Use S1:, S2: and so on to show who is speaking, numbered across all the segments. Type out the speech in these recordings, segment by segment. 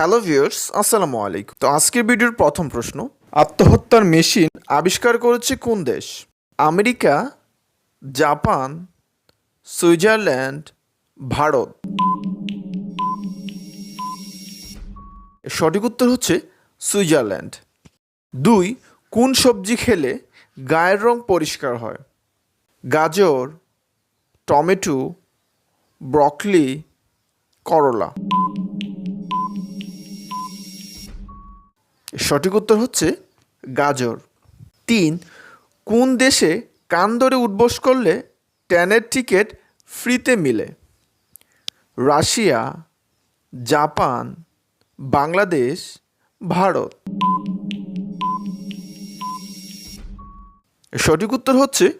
S1: Hello viewers, আসসালামু আলাইকুম। তো আজকের ভিডিওর প্রথম প্রশ্ন, আত্মহত্যার মেশিন আবিষ্কার করেছে কোন দেশ? America, Japan, Switzerland, Bharat. সঠিক উত্তর হচ্ছে সুইজারল্যান্ড। দুই, কোন সবজি খেলে গায়ের রং পরিষ্কার হয়? গাজর, টমেটো, ব্রকলি, করলা। সঠিক উত্তর হচ্ছে গাজর। তিন, কোন দেশে কান ধরে উঠবোস করলে ট্রেনের টিকিট ফ্রিতে মিলে? Russia, Japan, Bangladesh, Bharat. সঠিক উত্তর হচ্ছে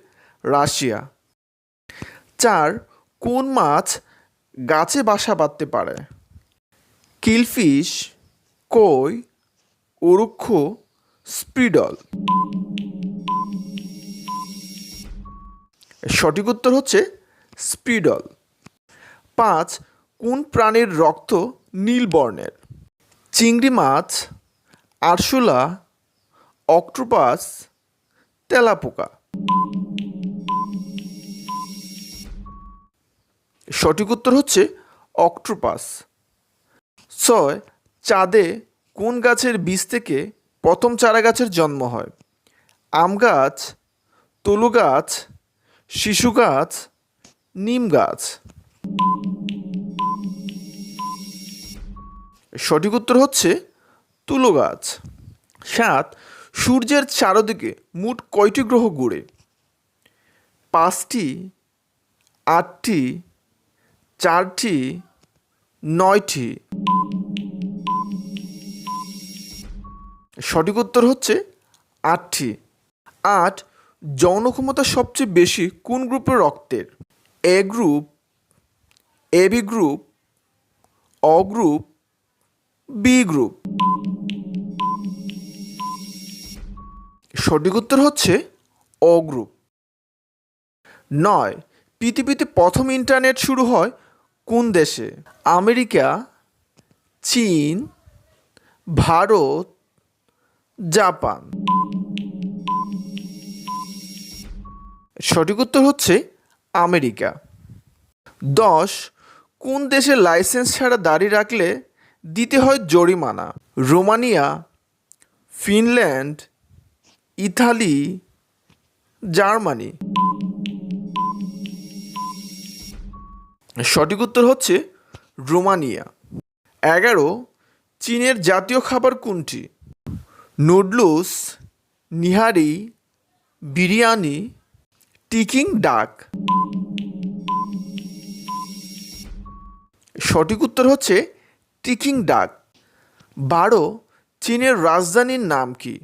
S1: রাশিয়া। চার, কোন মাছ গাছে বাসা বাঁধতে পারে? কিলফিশ, কই উরুক্ষ স্প্রিডল সঠিক উত্তর হচ্ছে স্প্রিডল পাঁচ, কোন প্রাণীর রক্ত নীল বর্ণের? চিংড়ি মাছ, আরশোলা, অক্টোপাস, তেলাপোকা। সঠিক উত্তর হচ্ছে অক্টোপাস। ছয়, চাঁদে কোন গাছের বীজ থেকে প্রথম চারা গাছের জন্ম হয়? আম গাছ, তুলু গাছ, শিশু গাছ, নিম গাছ। সঠিক উত্তর হচ্ছে তুলো গাছ। সাত, সূর্যের চারদিকে মোট কয়টি গ্রহ ঘুরে? পাঁচটি, আটটি, চারটি, নয়টি। সঠিক উত্তর হচ্ছে আটটি। আট যৌন ক্ষমতা সবচেয়ে বেশি কোন গ্রুপের রক্তের? A group, A B group, O group, B group. সঠিক উত্তর হচ্ছে অ গ্রুপ। নয়, পৃথিবীতে প্রথম ইন্টারনেট শুরু হয় কোন দেশে? আমেরিকা, চীন, ভারত জাপান। সঠিক উত্তর হচ্ছে আমেরিকা। দশ, কোন দেশে লাইসেন্স ছাড়া দাড়ি রাখলে দিতে হয় জরিমানা? Romania, Finland, Italy, Germany. সঠিক উত্তর হচ্ছে রোমানিয়া। এগারো, চীনের জাতীয় খাবার কোনটি? নুডলস, নিহারি, বিরিয়ানি, টিকিং ডাক। সঠিক উত্তর হচ্ছে টিকিং ডাক। বারো, চীনের রাজধানীর নাম কি?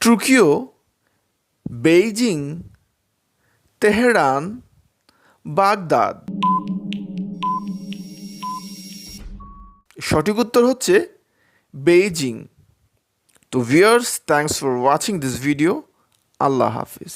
S1: Tokyo, Beijing, Tehran, Baghdad. সঠিক উত্তর হচ্ছে Beijing. To viewers thanks for watching this video. Allah Hafiz.